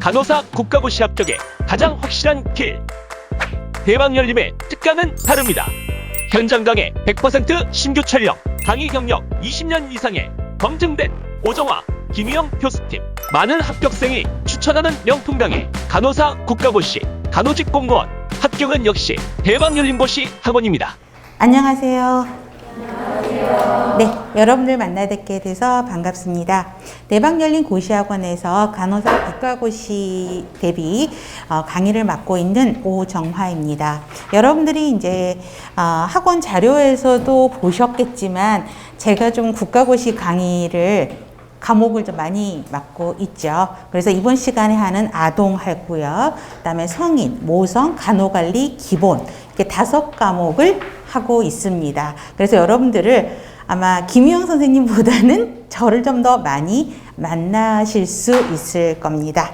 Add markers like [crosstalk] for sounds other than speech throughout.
간호사 국가고시 합격에 가장 확실한 길. 대박열림의 특강은 다릅니다. 현장 강의 100% 신규 촬영, 강의 경력 20년 이상의 검증된 오정화, 김희영 교수팀, 많은 합격생이 추천하는 명품 강의, 간호사 국가고시, 간호직 공무원, 합격은 역시 대박열림고시 학원입니다. 안녕하세요. 네, 여러분들 만나 뵙게 돼서 반갑습니다. 대박 열린 고시학원에서 간호사 국가고시 대비 어, 강의를 맡고 있는 오정화입니다. 여러분들이 이제 어, 학원 자료에서도 보셨겠지만 제가 좀 국가고시 강의를 과목을 좀 많이 맡고 있죠. 그래서 이번 시간에 하는 아동 하고요. 그다음에 성인, 모성, 간호관리, 기본 이렇게 다섯 과목을 하고 있습니다. 그래서 여러분들을 아마 김희영 선생님보다는 [laughs] 저를 좀 더 많이 만나실 수 있을 겁니다.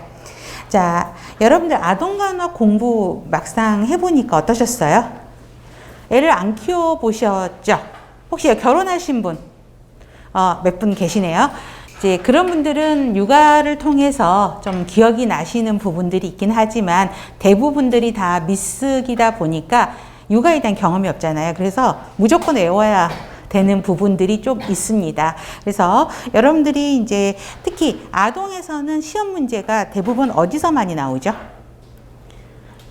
자, 여러분들 아동 간호 공부 막상 해보니까 어떠셨어요? 애를 안 키워 보셨죠? 혹시 결혼하신 분? 어, 몇 분 계시네요. 이제 그런 분들은 육아를 통해서 좀 기억이 나시는 부분들이 있긴 하지만 대부분들이 다 미쓰기다 보니까 육아에 대한 경험이 없잖아요. 그래서 무조건 외워야 되는 부분들이 좀 있습니다. 그래서 여러분들이 이제 특히 아동에서는 시험 문제가 대부분 어디서 많이 나오죠?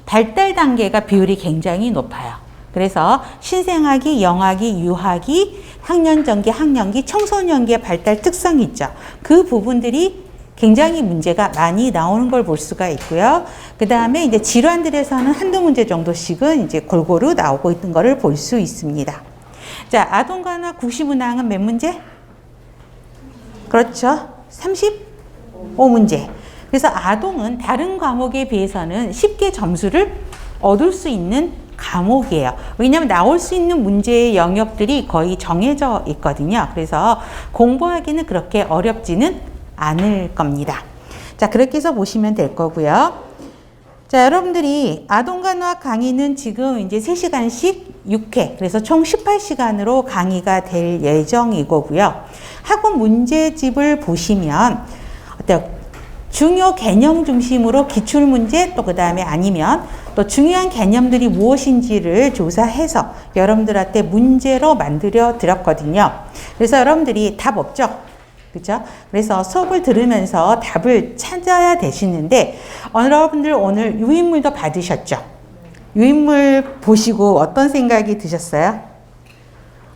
발달 단계가 비율이 굉장히 높아요. 그래서 신생아기, 영아기, 유아기, 학년전기, 학년기, 청소년기의 발달 특성이 있죠. 그 부분들이 굉장히 문제가 많이 나오는 걸 볼 수가 있고요. 그 다음에 이제 질환들에서는 한두 문제 정도씩은 이제 골고루 나오고 있는 거를 볼 수 있습니다. 자, 아동간호 국시문항은 몇 문제? 그렇죠. 35문제. 그래서 아동은 다른 과목에 비해서는 쉽게 점수를 얻을 수 있는 과목이에요. 왜냐하면 나올 수 있는 문제의 영역들이 거의 정해져 있거든요. 그래서 공부하기는 그렇게 어렵지는 않을 겁니다. 자, 그렇게 해서 보시면 될 거고요. 자, 여러분들이 아동간호학 강의는 지금 이제 3시간씩 6회, 그래서 총 18시간으로 강의가 될 예정이고요. 학원 문제집을 보시면 어때요? 중요 개념 중심으로 기출 문제 또 그 다음에 아니면 또 중요한 개념들이 무엇인지를 조사해서 여러분들한테 문제로 만들어 드렸거든요. 그래서 여러분들이 답 없죠? 그죠? 그래서 수업을 들으면서 답을 찾아야 되시는데 여러분들 오늘 유인물도 받으셨죠? 유인물 보시고 어떤 생각이 드셨어요?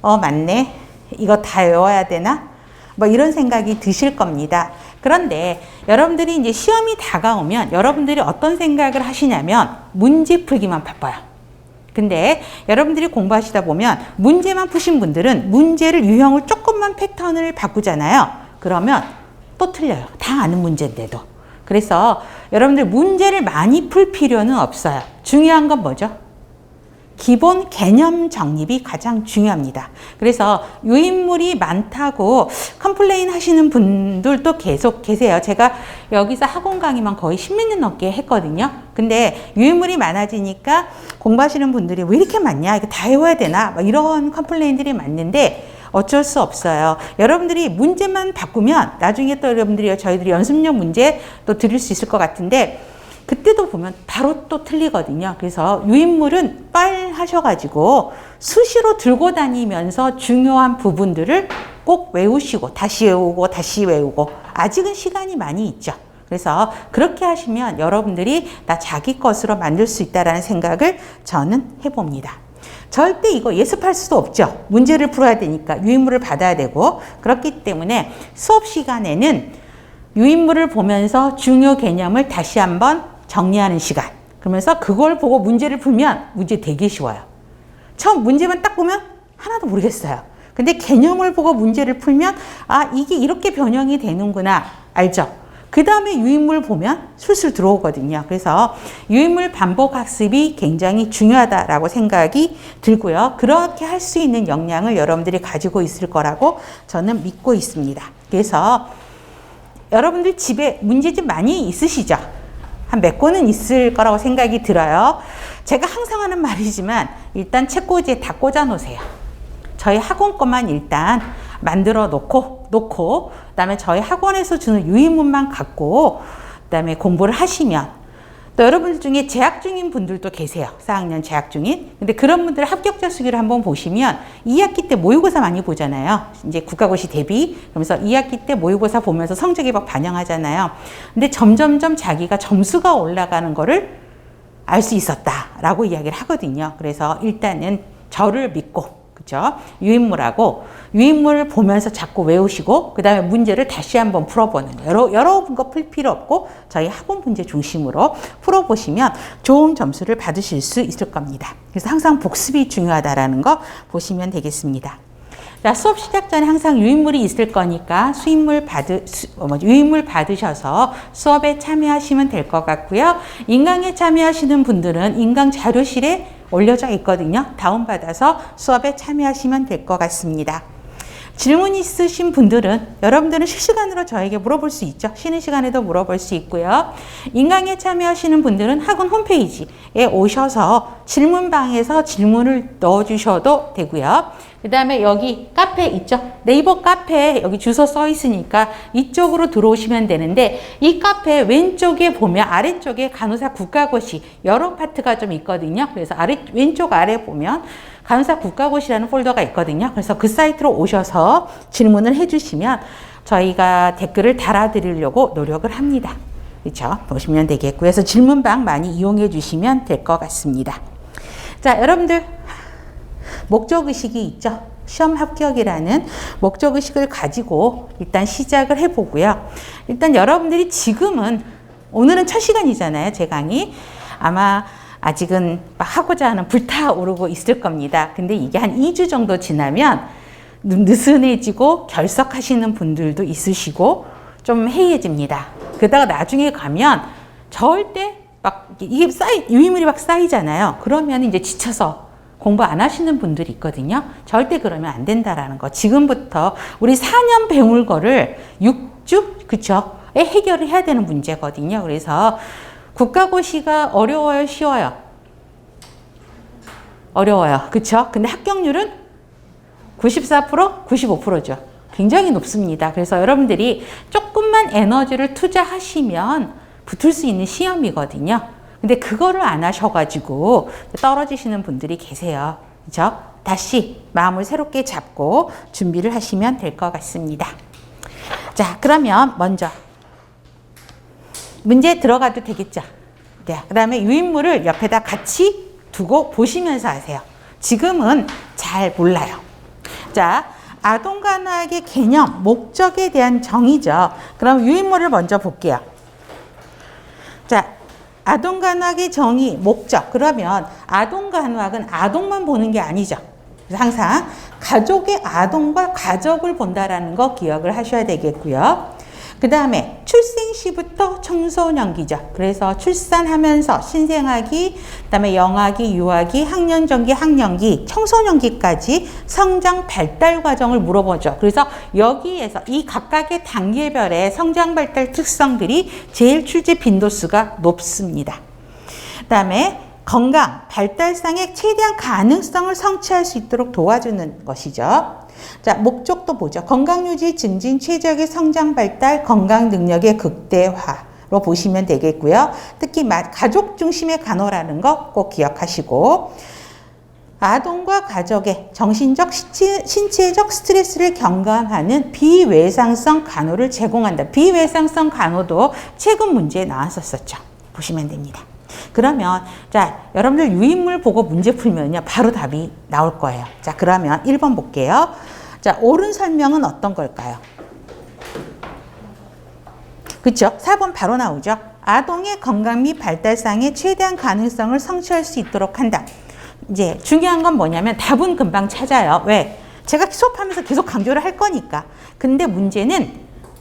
어, 맞네. 이거 다 외워야 되나? 뭐 이런 생각이 드실 겁니다. 그런데 여러분들이 이제 시험이 다가오면 여러분들이 어떤 생각을 하시냐면 문제 풀기만 바빠요. 근데 여러분들이 공부하시다 보면 문제만 푸신 분들은 문제를 유형을 조금만 패턴을 바꾸잖아요. 그러면 또 틀려요. 다 아는 문제인데도. 그래서 여러분들 문제를 많이 풀 필요는 없어요. 중요한 건 뭐죠? 기본 개념 정립이 가장 중요합니다. 그래서 유인물이 많다고 컴플레인 하시는 분들도 계속 계세요. 제가 여기서 학원 강의만 거의 10몇 년 넘게 했거든요. 근데 유인물이 많아지니까 공부하시는 분들이 왜 이렇게 많냐? 이거 다 외워야 되나? 막 이런 컴플레인들이 많는데 어쩔 수 없어요. 여러분들이 문제만 바꾸면 나중에 또 여러분들이 저희들이 연습용 문제 또 드릴 수 있을 것 같은데 그때도 보면 바로 또 틀리거든요. 그래서 유인물은 빨 하셔가지고 수시로 들고 다니면서 중요한 부분들을 꼭 외우시고 다시 외우고 다시 외우고 아직은 시간이 많이 있죠. 그래서 그렇게 하시면 여러분들이 나 자기 것으로 만들 수 있다라는 생각을 저는 해봅니다. 절대 이거 예습할 수도 없죠. 문제를 풀어야 되니까 유인물을 받아야 되고 그렇기 때문에 수업 시간에는 유인물을 보면서 중요 개념을 다시 한번 정리하는 시간. 그러면서 그걸 보고 문제를 풀면 문제 되게 쉬워요. 처음 문제만 딱 보면 하나도 모르겠어요. 근데 개념을 보고 문제를 풀면 아, 이게 이렇게 변형이 되는구나. 알죠? 그 다음에 유인물 보면 술술 들어오거든요. 그래서 유인물 반복 학습이 굉장히 중요하다라고 생각이 들고요. 그렇게 할 수 있는 역량을 여러분들이 가지고 있을 거라고 저는 믿고 있습니다. 그래서 여러분들 집에 문제집 많이 있으시죠? 한 몇 권은 있을 거라고 생각이 들어요. 제가 항상 하는 말이지만 일단 책꽂이에 다 꽂아 놓으세요. 저희 학원 것만 일단 만들어 놓고 놓고 그다음에 저희 학원에서 주는 유인문만 갖고 그다음에 공부를 하시면 또 여러분들 중에 재학 중인 분들도 계세요. 4학년 재학 중인. 근데 그런 분들 합격자 수기를 한번 보시면 2학기 때 모의고사 많이 보잖아요. 이제 국가고시 대비. 그러면서 2학기 때 모의고사 보면서 성적이 막 반영하잖아요. 근데 점점점 자기가 점수가 올라가는 거를 알 수 있었다라고 이야기를 하거든요. 그래서 일단은 저를 믿고 그죠? 유인물하고 유인물을 보면서 자꾸 외우시고 그 다음에 문제를 다시 한번 풀어보는 거예요. 여러, 여러 거풀 필요 없고 저희 학원 문제 중심으로 풀어보시면 좋은 점수를 받으실 수 있을 겁니다. 그래서 항상 복습이 중요하다라는 거 보시면 되겠습니다. 자, 수업 시작 전에 항상 유인물이 있을 거니까 수인물 받으, 수, 어, 뭐, 유인물 받으셔서 수업에 참여하시면 될 것 같고요. 인강에 참여하시는 분들은 인강 자료실에 올려져 있거든요. 다운받아서 수업에 참여하시면 될 것 같습니다. 질문 있으신 분들은 여러분들은 실시간으로 저에게 물어볼 수 있죠. 쉬는 시간에도 물어볼 수 있고요. 인강에 참여하시는 분들은 학원 홈페이지에 오셔서 질문방에서 질문을 넣어주셔도 되고요. 그 다음에 여기 카페 있죠? 네이버 카페 여기 주소 써 있으니까 이쪽으로 들어오시면 되는데 이 카페 왼쪽에 보면 아래쪽에 간호사 국가고시 여러 파트가 좀 있거든요. 그래서 아래 왼쪽 아래 보면 간호사 국가고시라는 폴더가 있거든요. 그래서 그 사이트로 오셔서 질문을 해주시면 저희가 댓글을 달아드리려고 노력을 합니다. 그렇죠? 보시면 되겠고요. 그래서 질문방 많이 이용해 주시면 될 것 같습니다. 자, 여러분들 목적의식이 있죠. 시험 합격이라는 목적의식을 가지고 일단 시작을 해보고요. 일단 여러분들이 지금은, 오늘은 첫 시간이잖아요. 제 강의. 아마 아직은 막 하고자 하는 불타오르고 있을 겁니다. 근데 이게 한 2주 정도 지나면 느슨해지고 결석하시는 분들도 있으시고 좀 해이해집니다. 그러다가 나중에 가면 절대 막 이게 쌓이, 유인물이 막 쌓이잖아요. 그러면 이제 지쳐서 공부 안 하시는 분들이 있거든요. 절대 그러면 안 된다라는 거. 지금부터 우리 4년 배울 거를 6주, 그쵸? 에 해결을 해야 되는 문제거든요. 그래서 국가고시가 어려워요, 쉬워요? 어려워요. 그쵸? 근데 합격률은 94%, 95%죠. 굉장히 높습니다. 그래서 여러분들이 조금만 에너지를 투자하시면 붙을 수 있는 시험이거든요. 근데 그거를 안 하셔가지고 떨어지시는 분들이 계세요. 그죠? 다시 마음을 새롭게 잡고 준비를 하시면 될 것 같습니다. 자, 그러면 먼저 문제 들어가도 되겠죠? 네. 그 다음에 유인물을 옆에다 같이 두고 보시면서 하세요. 지금은 잘 몰라요. 자, 아동 간호학의 개념, 목적에 대한 정의죠. 그럼 유인물을 먼저 볼게요. 자, 아동간호학의 정의, 목적. 그러면 아동간호학은 아동만 보는 게 아니죠. 항상 가족의 아동과 가족을 본다라는 거 기억을 하셔야 되겠고요. 그 다음에 출생 시부터 청소년기죠. 그래서 출산하면서 신생아기, 그 다음에 영아기, 유아기, 학년전기, 학년기, 청소년기까지 성장 발달 과정을 물어보죠. 그래서 여기에서 이 각각의 단계별의 성장 발달 특성들이 제일 출제 빈도수가 높습니다. 그 다음에 건강, 발달상의 최대한 가능성을 성취할 수 있도록 도와주는 것이죠. 자, 목적도 보죠. 건강 유지, 증진, 최적의 성장 발달, 건강 능력의 극대화 로 보시면 되겠고요. 특히 가족 중심의 간호라는 거 꼭 기억하시고 아동과 가족의 정신적, 신체적 스트레스를 경감하는 비외상성 간호를 제공한다. 비외상성 간호도 최근 문제에 나왔었었죠. 보시면 됩니다. 그러면 자 여러분들 유인물 보고 문제 풀면요 바로 답이 나올 거예요. 자 그러면 1번 볼게요. 자 옳은 설명은 어떤 걸까요? 그렇죠? 4번 바로 나오죠. 아동의 건강 및 발달상의 최대한 가능성을 성취할 수 있도록 한다. 이제 중요한 건 뭐냐면 답은 금방 찾아요. 왜? 제가 수업하면서 계속 강조를 할 거니까. 근데 문제는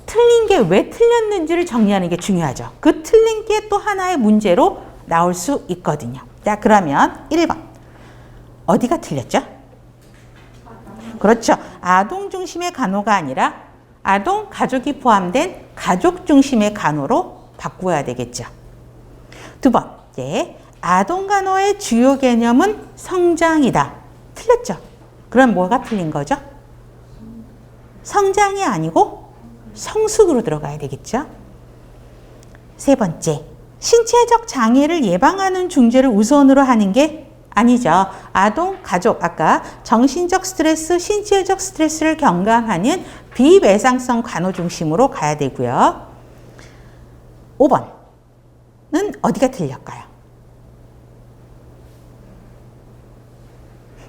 틀린 게 왜 틀렸는지를 정리하는 게 중요하죠. 그 틀린 게 또 하나의 문제로 나올 수 있거든요. 자, 그러면 1번. 어디가 틀렸죠? 그렇죠. 아동 중심의 간호가 아니라 아동 가족이 포함된 가족 중심의 간호로 바꾸어야 되겠죠. 두 번째, 아동 간호의 주요 개념은 성장이다. 틀렸죠. 그럼 뭐가 틀린 거죠? 성장이 아니고 성숙으로 들어가야 되겠죠. 세 번째, 신체적 장애를 예방하는 중재를 우선으로 하는 게 아니죠. 아동, 가족, 아까 정신적 스트레스, 신체적 스트레스를 경감하는 비외상성 간호 중심으로 가야 되고요. 5번은 어디가 틀릴까요?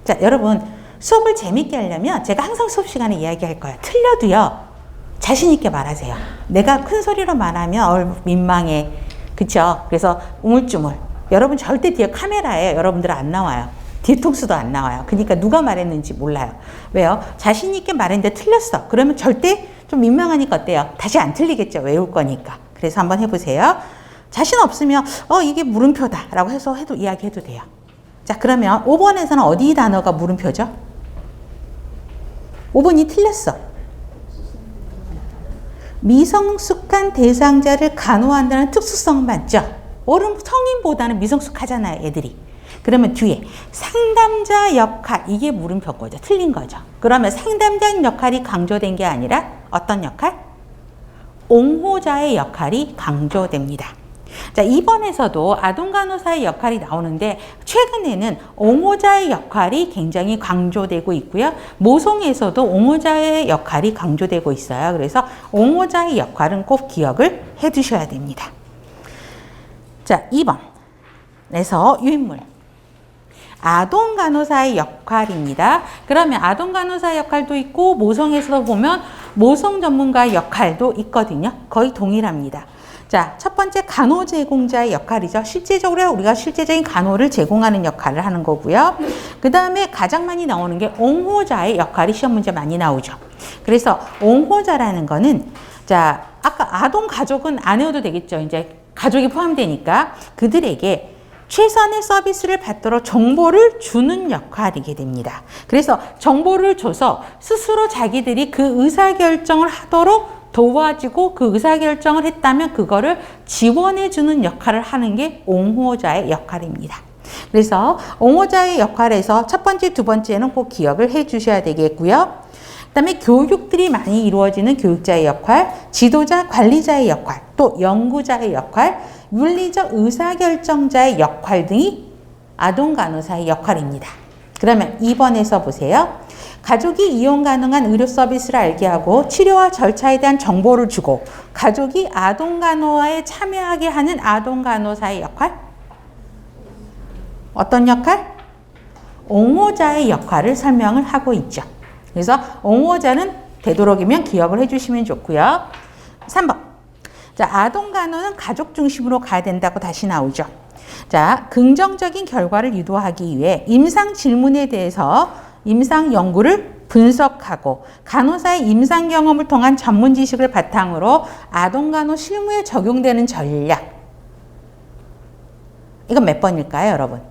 자, 여러분 수업을 재밌게 하려면 제가 항상 수업 시간에 이야기할 거예요. 틀려도요. 자신 있게 말하세요. 내가 큰 소리로 말하면 얼 민망해. 그쵸? 그래서 우물쭈물. 여러분 절대 뒤에 카메라에 여러분들 안 나와요. 뒤통수도 안 나와요. 그러니까 누가 말했는지 몰라요. 왜요? 자신 있게 말했는데 틀렸어. 그러면 절대 좀 민망하니까 어때요? 다시 안 틀리겠죠. 외울 거니까. 그래서 한번 해보세요. 자신 없으면 어 이게 물음표다 라고 해서 해도 이야기해도 돼요. 자 그러면 5번에서는 어디 단어가 물음표죠? 5번이 틀렸어. 미성숙한 대상자를 간호한다는 특수성 맞죠? 어른 성인보다는 미성숙하잖아요, 애들이. 그러면 뒤에 상담자 역할 이게 물음표 거죠. 틀린 거죠. 그러면 상담자 역할이 강조된 게 아니라 어떤 역할? 옹호자의 역할이 강조됩니다. 자, 2번에서도 아동 간호사의 역할이 나오는데 최근에는 옹호자의 역할이 굉장히 강조되고 있고요. 모송에서도 옹호자의 역할이 강조되고 있어요. 그래서 옹호자의 역할은 꼭 기억을 해 두셔야 됩니다. 자, 2번 에서 유인물. 아동 간호사의 역할입니다. 그러면 아동 간호사 역할도 있고 모성에서 보면 모성 전문가의 역할도 있거든요. 거의 동일합니다. 자, 첫 번째 간호 제공자의 역할이죠. 실제적으로 우리가 실제적인 간호를 제공하는 역할을 하는 거고요. 그 다음에 가장 많이 나오는 게 옹호자의 역할이 시험 문제 많이 나오죠. 그래서 옹호자라는 거는 자, 아까 아동 가족은 안 해도 되겠죠. 이제 가족이 포함되니까 그들에게 최선의 서비스를 받도록 정보를 주는 역할이게 됩니다. 그래서 정보를 줘서 스스로 자기들이 그 의사결정을 하도록 도와주고 그 의사결정을 했다면 그거를 지원해주는 역할을 하는 게 옹호자의 역할입니다. 그래서 옹호자의 역할에서 첫 번째, 두 번째는 꼭 기억을 해 주셔야 되겠고요. 그 다음에 교육들이 많이 이루어지는 교육자의 역할, 지도자, 관리자의 역할, 또 연구자의 역할, 윤리적 의사결정자의 역할 등이 아동 간호사의 역할입니다. 그러면 2번에서 보세요. 가족이 이용 가능한 의료 서비스를 알게 하고 치료와 절차에 대한 정보를 주고 가족이 아동 간호에 참여하게 하는 아동 간호사의 역할? 어떤 역할? 옹호자의 역할을 설명을 하고 있죠. 그래서 옹호자는 되도록이면 기억을 해주시면 좋고요. 3번. 자, 아동 간호는 가족 중심으로 가야 된다고 다시 나오죠. 자, 긍정적인 결과를 유도하기 위해 임상 질문에 대해서 임상 연구를 분석하고 간호사의 임상 경험을 통한 전문 지식을 바탕으로 아동 간호 실무에 적용되는 전략. 이건 몇 번일까요, 여러분?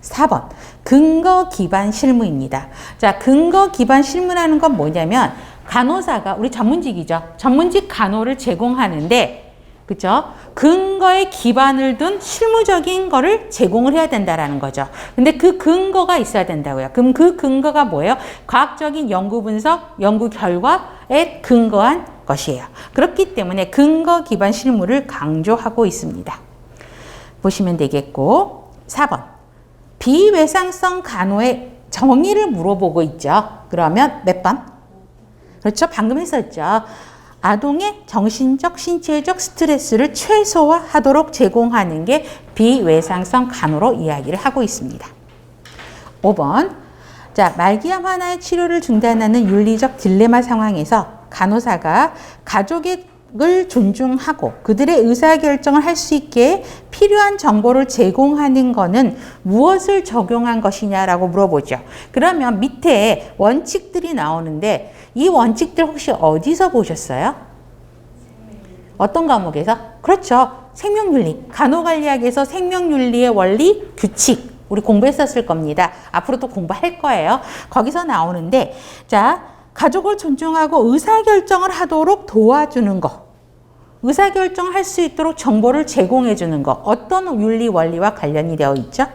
4번. 근거 기반 실무입니다. 자, 근거 기반 실무라는 건 뭐냐면 간호사가 우리 전문직이죠. 전문직 간호를 제공하는데 그죠? 근거에 기반을 둔 실무적인 거를 제공을 해야 된다라는 거죠. 근데 그 근거가 있어야 된다고요. 그럼 그 근거가 뭐예요? 과학적인 연구 분석, 연구 결과에 근거한 것이에요. 그렇기 때문에 근거 기반 실무를 강조하고 있습니다. 보시면 되겠고 4번 비외상성 간호의 정의를 물어보고 있죠. 그러면 몇 번? 그렇죠. 방금 했었죠. 아동의 정신적, 신체적 스트레스를 최소화하도록 제공하는 게 비외상성 간호로 이야기를 하고 있습니다. 5번. 자, 말기암 하나의 치료를 중단하는 윤리적 딜레마 상황에서 간호사가 가족의 을 존중하고 그들의 의사결정을 할 수 있게 필요한 정보를 제공하는 것은 무엇을 적용한 것이냐라고 물어보죠. 그러면 밑에 원칙들이 나오는데 이 원칙들 혹시 어디서 보셨어요? 어떤 과목에서? 그렇죠. 생명윤리. 간호관리학에서 생명윤리의 원리, 규칙. 우리 공부했었을 겁니다. 앞으로 또 공부할 거예요. 거기서 나오는데, 자, 가족을 존중하고 의사결정을 하도록 도와주는 거. 의사결정을 할수 있도록 정보를 제공해 주는 거. 어떤 윤리 원리와 관련이 되어 있죠?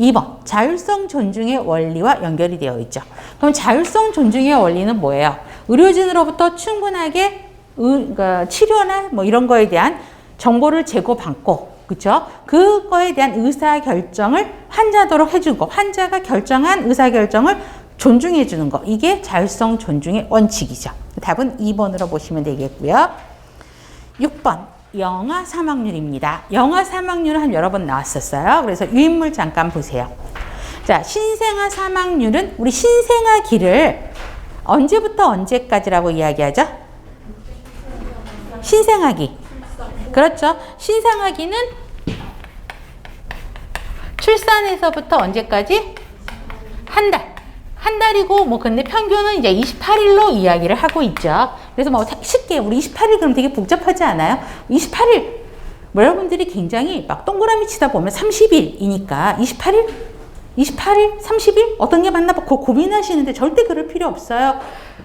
2번. 자율성 존중의 원리와 연결이 되어 있죠. 그럼 자율성 존중의 원리는 뭐예요? 의료진으로부터 충분하게 의, 그러니까 치료나 뭐 이런 거에 대한 정보를 제공받고 그렇죠? 그거에 대한 의사 결정을 환자도록 거, 환자가 결정한 의사 결정을 존중해 주는 거. 이게 자율성 존중의 원칙이죠. 답은 2번으로 보시면 되겠고요. 6번 영아 사망률입니다. 영아 사망률은 한 여러 번 나왔었어요. 그래서 유인물 잠깐 보세요. 자, 신생아 사망률은 우리 신생아 기를 언제부터 언제까지라고 이야기하죠? 신생아기. 그렇죠. 신생아기는 출산에서부터 언제까지? 한 달. 한 달이고 뭐 근데 평균은 이제 28일로 이야기를 하고 있죠. 그래서 뭐 쉽게 우리 28일 그럼 되게 복잡하지 않아요? 28일 뭐 여러분들이 굉장히 막 동그라미 치다 보면 30일이니까 28일 28일, 30일 어떤 게 맞나 고, 고민하시는데 절대 그럴 필요 없어요.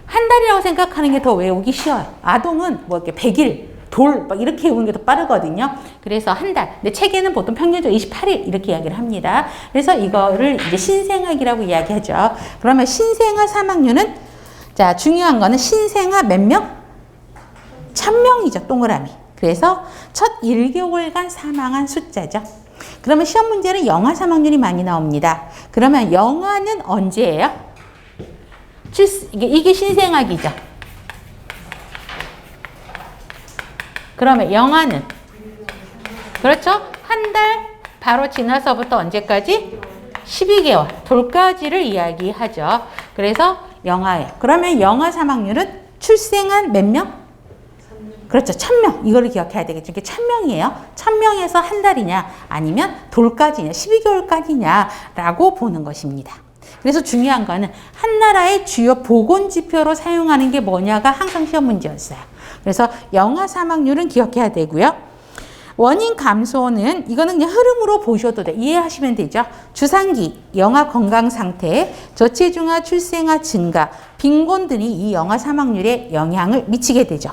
한 달이라고 생각하는 게 더 외우기 쉬워요. 아동은 뭐 이렇게 100일, 돌, 막 이렇게 외우는 게 더 빠르거든요. 그래서 한 달. 근데 책에는 보통 평균적으로 28일 이렇게 이야기를 합니다. 그래서 이거를 이제 신생아기라고 이야기하죠. 그러면 신생아 사망률은 자, 중요한 거는 신생아 몇 명? 천 명이죠. 동그라미. 그래서 첫 1개월간 사망한 숫자죠. 그러면 시험 문제는 영아 사망률이 많이 나옵니다. 그러면 영아는 언제예요? 이게 신생아기죠. 그러면 영아는 그렇죠? 한 달 바로 지나서부터 언제까지? 12개월 돌까지를 이야기하죠. 그래서 영아예요. 그러면 영아 사망률은 출생한 몇 명? 그렇죠. 천명 이거를 기억해야 되겠죠. 이게 천명이에요. 천명에서 한 달이냐 아니면 돌까지냐 12개월까지냐라고 보는 것입니다. 그래서 중요한 거는 한 나라의 주요 보건 지표로 사용하는 게 뭐냐가 항상 시험 문제였어요. 그래서 영아 사망률은 기억해야 되고요. 원인 감소는 이거는 그냥 흐름으로 보셔도 돼. 이해하시면 되죠. 주상기, 영아 건강 상태, 저체중아 출생아 증가, 빈곤 등이 이 영아 사망률에 영향을 미치게 되죠.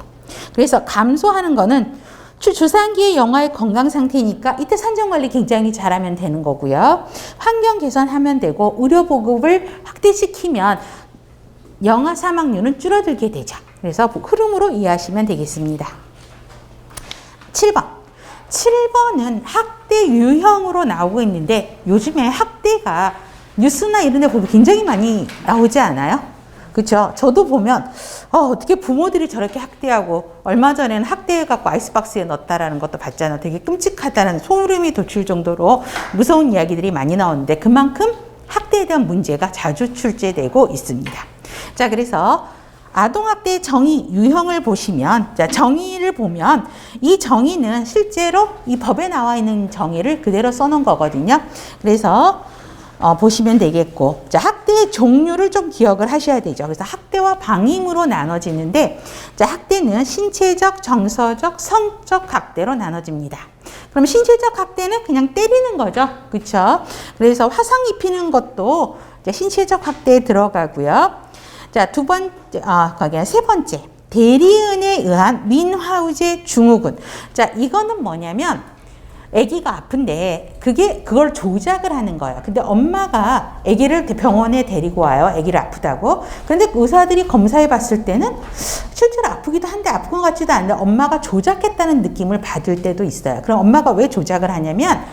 그래서 감소하는 거는 주- 주상기의 영아의 건강 상태니까 이때 산정 관리 굉장히 잘하면 되는 거고요. 환경 개선하면 되고 의료 보급을 확대시키면 영아 사망률은 줄어들게 되죠. 그래서 흐름으로 이해하시면 되겠습니다. 7번. 7번은 학대 유형으로 나오고 있는데 요즘에 학대가 뉴스나 이런 데 보면 굉장히 많이 나오지 않아요? 그렇죠? 저도 보면 어, 어떻게 부모들이 저렇게 학대하고 얼마 전에는 학대해갖고 아이스박스에 넣었다라는 것도 봤잖아요. 되게 끔찍하다는 소름이 돋칠 정도로 무서운 이야기들이 많이 나오는데 그만큼 학대에 대한 문제가 자주 출제되고 있습니다. 자, 그래서 아동학대 정의 유형을 보시면 자 정의를 보면 이 정의는 실제로 이 법에 나와 있는 정의를 그대로 써놓은 거거든요. 그래서 어, 보시면 되겠고 자 학대의 종류를 좀 기억을 하셔야 되죠. 그래서 학대와 방임으로 나눠지는데 자 학대는 신체적, 정서적, 성적 학대로 나눠집니다. 그럼 신체적 학대는 그냥 때리는 거죠. 그렇죠? 그래서 화상 입히는 것도 이제 신체적 학대에 들어가고요. 자, 두 번째, 아, 거기 세 번째. 대리은에 의한 민화우제 증후군. 자, 이거는 뭐냐면, 아기가 아픈데, 그게, 그걸 조작을 하는 거예요. 근데 엄마가 아기를 병원에 데리고 와요. 아기를 아프다고. 근데 의사들이 검사해 봤을 때는 실제로 아프기도 한데 아픈 것 같지도 않은데 엄마가 조작했다는 느낌을 받을 때도 있어요. 그럼 엄마가 왜 조작을 하냐면,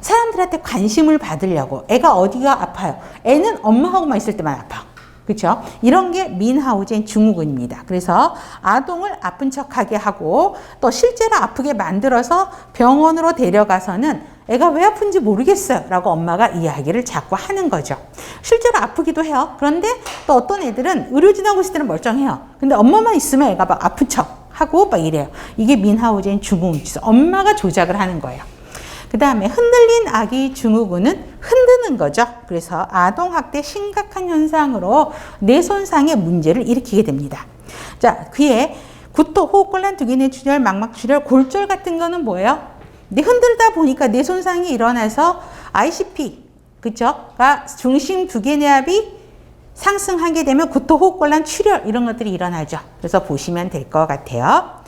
사람들한테 관심을 받으려고. 애가 어디가 아파요. 애는 엄마하고만 있을 때만 아파. 그렇죠? 이런 게 민하우젠 증후군입니다. 그래서 아동을 아픈 척하게 하고 또 실제로 아프게 만들어서 병원으로 데려가서는 애가 왜 아픈지 모르겠어요. 라고 엄마가 이야기를 자꾸 하는 거죠. 실제로 아프기도 해요. 그런데 또 어떤 애들은 의료진하고 있을 때는 멀쩡해요. 근데 엄마만 있으면 애가 막 아픈 척 하고 막 이래요. 이게 민하우젠 증후군이죠. 엄마가 조작을 하는 거예요. 그 다음에 흔들린 아기 증후군은 흔드는 거죠. 그래서 아동학대 심각한 현상으로 뇌 손상의 문제를 일으키게 됩니다. 자, 그에 구토, 호흡곤란, 두개내 출혈, 망막 출혈, 골절 같은 거는 뭐예요? 뇌 흔들다 보니까 뇌 손상이 일어나서 ICP, 그쵸?가 중심 두개내압이 상승하게 되면 구토, 호흡곤란, 출혈 이런 것들이 일어나죠. 그래서 보시면 될 것 같아요.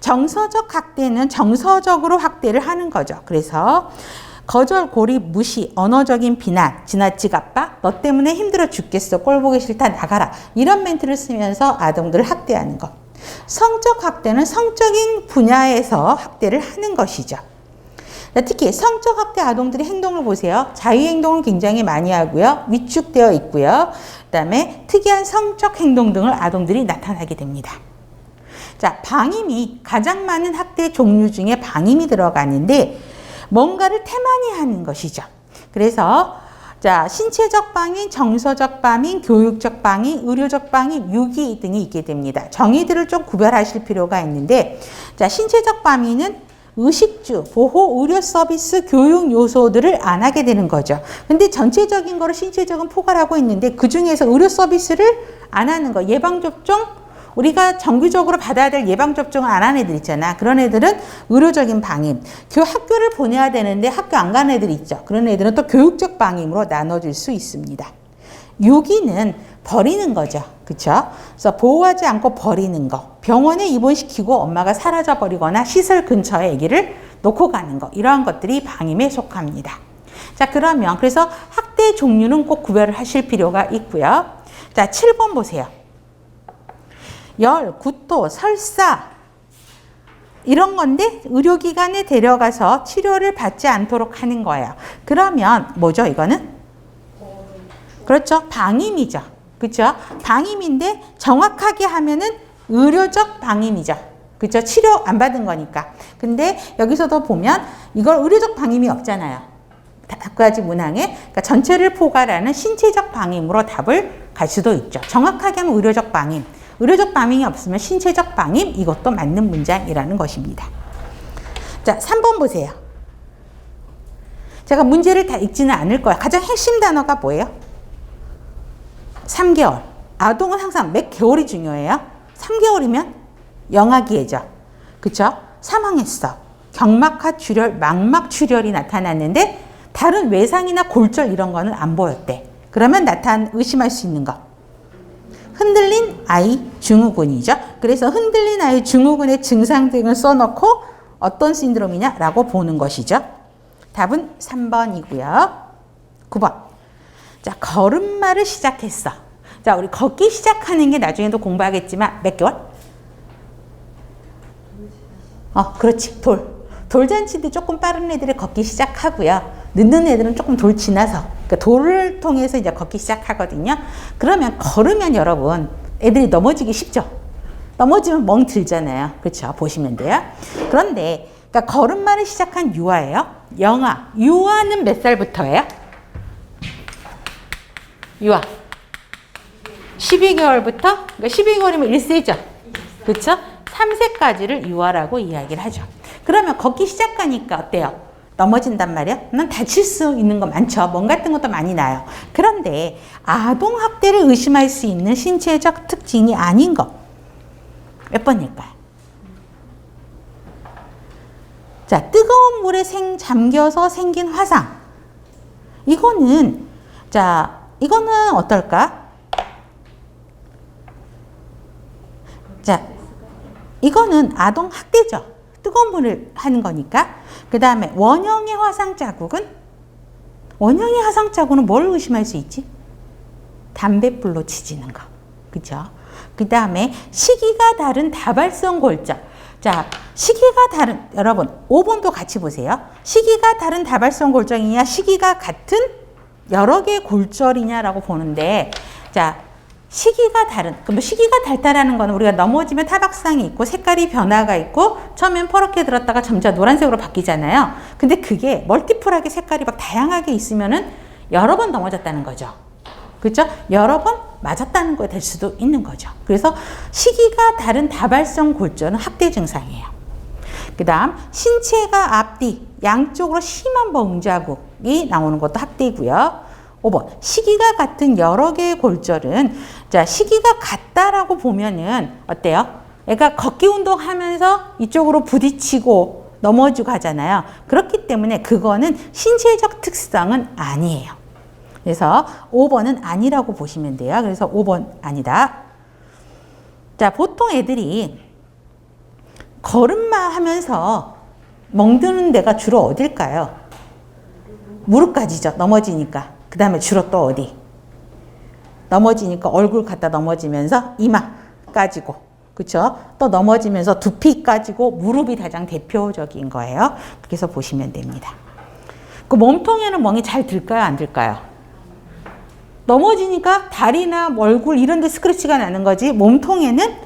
정서적 학대는 정서적으로 학대를 하는 거죠. 그래서 거절, 고립, 무시, 언어적인 비난, 지나치게 압박, 너 때문에 힘들어 죽겠어, 꼴 보기 싫다, 나가라. 이런 멘트를 쓰면서 아동들을 학대하는 것. 성적 학대는 성적인 분야에서 학대를 하는 것이죠. 자, 특히 성적 학대 아동들의 행동을 보세요. 자유 행동을 굉장히 많이 하고요. 위축되어 있고요. 그다음에 특이한 성적 행동 등을 아동들이 나타나게 됩니다. 자, 방임이 가장 많은 학대 종류 중에 방임이 들어가는데 뭔가를 태만히 하는 것이죠. 그래서 자, 신체적 방임, 정서적 방임, 교육적 방임, 의료적 방임, 유기 등이 있게 됩니다. 정의들을 좀 구별하실 필요가 있는데 자, 신체적 방임은 의식주, 보호, 의료 서비스, 교육 요소들을 안 하게 되는 거죠. 근데 전체적인 거를 신체적인 포괄하고 있는데 그 중에서 의료 서비스를 안 하는 거, 예방접종, 우리가 정기적으로 받아야 될 예방접종을 안 하는 애들 있잖아. 그런 애들은 의료적인 방임. 교 학교를 보내야 되는데 학교 안 가는 애들 있죠. 그런 애들은 또 교육적 방임으로 나눠질 수 있습니다. 유기는 버리는 거죠. 그쵸? 그래서 보호하지 않고 버리는 거. 병원에 입원시키고 엄마가 사라져 버리거나 시설 근처에 아기를 놓고 가는 거. 이러한 것들이 방임에 속합니다. 자, 그러면 그래서 학대 종류는 꼭 구별을 하실 필요가 있고요. 자, 7번 보세요. 열, 구토, 설사 이런 건데 의료기관에 데려가서 치료를 받지 않도록 하는 거예요. 그러면 뭐죠 이거는? 그렇죠. 방임이죠. 그렇죠. 방임인데 정확하게 하면은 의료적 방임이죠. 그렇죠. 치료 안 받은 거니까. 근데 여기서도 보면 이걸 의료적 방임이 없잖아요. 다섯 가지 문항에 그러니까 전체를 포괄하는 신체적 방임으로 답을 갈 수도 있죠. 정확하게 하면 의료적 방임. 의료적 방임이 없으면 신체적 방임 이것도 맞는 문장이라는 것입니다. 자, 3번 보세요. 제가 문제를 다 읽지는 않을 거예요. 가장 핵심 단어가 뭐예요? 3개월. 아동은 항상 몇 개월이 중요해요? 3개월이면 영아기예죠. 그쵸? 사망했어. 경막하 출혈, 망막 출혈이 나타났는데 다른 외상이나 골절 이런 거는 안 보였대. 그러면 나타난 의심할 수 있는 거. 흔들린 아이 증후군이죠. 그래서 흔들린 아이 증후군의 증상 등을 써놓고 어떤 신드롬이냐라고 보는 것이죠. 답은 3번이고요. 9번. 자, 걸음마를 시작했어. 자, 우리 걷기 시작하는 게 나중에도 공부하겠지만 몇 개월? 어, 그렇지. 돌. 돌잔치도 조금 빠른 애들이 걷기 시작하고요. 늦는 애들은 조금 돌 지나서 그러니까 돌을 통해서 이제 걷기 시작하거든요. 그러면 걸으면 여러분 애들이 넘어지기 쉽죠. 넘어지면 멍 들잖아요. 그렇죠. 보시면 돼요. 그런데 그러니까 걸음마를 시작한 유아예요. 영아. 유아는 몇 살부터예요? 유아. 12개월부터 그러니까 12개월이면 1세죠. 그렇죠? 3세까지를 유아라고 이야기를 하죠. 그러면 걷기 시작하니까 어때요? 넘어진단 말이야? 난 다칠 수 있는 거 많죠. 멍 같은 것도 많이 나요. 그런데 아동 학대를 의심할 수 있는 신체적 특징이 아닌 거. 몇 번일까요? 자, 뜨거운 물에 생, 잠겨서 생긴 화상. 이거는, 자, 이거는 어떨까? 자, 이거는 아동 학대죠. 뜨거운 물을 하는 거니까. 그 다음에 원형의 화상 자국은 원형의 화상 자국은 뭘 의심할 수 있지? 담뱃불로 지지는 거. 그죠? 그 다음에 시기가 다른 다발성 골절. 자, 시기가 다른, 여러분, 5번도 같이 보세요. 시기가 다른 다발성 골절이냐, 시기가 같은 여러 개의 골절이냐라고 보는데, 자, 시기가 다른, 그럼 시기가 달다라는 거는 우리가 넘어지면 타박상이 있고 색깔이 변화가 있고 처음엔 퍼렇게 들었다가 점차 노란색으로 바뀌잖아요. 근데 그게 멀티플하게 색깔이 막 다양하게 있으면은 여러 번 넘어졌다는 거죠. 그렇죠? 여러 번 맞았다는 거에 될 수도 있는 거죠. 그래서 시기가 다른 다발성 골절은 학대 증상이에요. 그 다음 신체가 앞뒤 양쪽으로 심한 멍자국이 나오는 것도 학대고요. 5번 시기가 같은 여러 개의 골절은 자 시기가 같다라고 보면은 어때요? 애가 걷기 운동하면서 이쪽으로 부딪히고 넘어지고 하잖아요. 그렇기 때문에 그거는 신체적 특성은 아니에요. 그래서 5번은 아니라고 보시면 돼요. 그래서 5번 아니다. 자 보통 애들이 걸음마 하면서 멍드는 데가 주로 어딜까요? 무릎까지죠. 넘어지니까. 그 다음에 주로 또 어디? 넘어지니까 얼굴 갖다 넘어지면서 이마 까지고. 그쵸? 또 넘어지면서 두피 까지고 무릎이 가장 대표적인 거예요. 그래서 보시면 됩니다. 그 몸통에는 멍이 잘 들까요? 안 들까요? 넘어지니까 다리나 얼굴 이런 데 스크래치가 나는 거지 몸통에는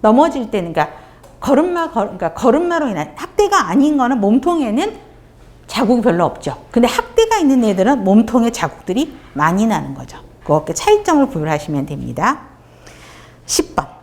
넘어질 때는 그러니까 걸음마 걸, 그러니까 걸음마로 인한 학대가 아닌 거는 몸통에는 자국이 별로 없죠. 근데 학대가 있는 애들은 몸통에 자국들이 많이 나는 거죠. 그렇게 차이점을 구별하시면 됩니다. 10번.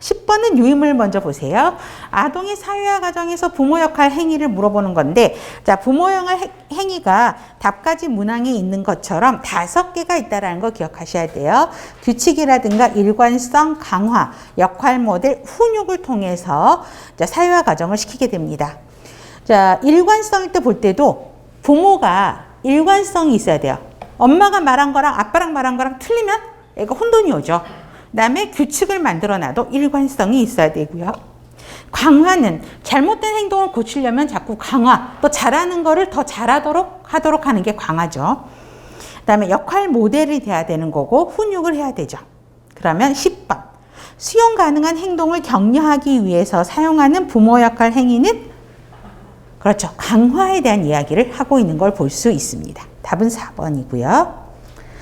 10번은 유임을 먼저 보세요. 아동의 사회화 과정에서 부모 역할 행위를 물어보는 건데, 자, 부모 역할 행- 행위가 답가지 문항에 있는 것처럼 다섯 개가 있다라는 거 기억하셔야 돼요. 규칙이라든가 일관성 강화, 역할 모델, 훈육을 통해서 자, 사회화 과정을 시키게 됩니다. 자, 일관성일 때 볼 때도 부모가 일관성이 있어야 돼요. 엄마가 말한 거랑 아빠랑 말한 거랑 틀리면 애가 혼돈이 오죠. 그다음에 규칙을 만들어 놔도 일관성이 있어야 되고요. 강화는 잘못된 행동을 고치려면 자꾸 강화, 또 잘하는 거를 더 잘하도록 하도록 하는 게 강화죠. 그다음에 역할 모델이 돼야 되는 거고 훈육을 해야 되죠. 그러면 10번. 수용 가능한 행동을 격려하기 위해서 사용하는 부모 역할 행위는 그렇죠. 강화에 대한 이야기를 하고 있는 걸 볼 수 있습니다. 답은 4번이고요.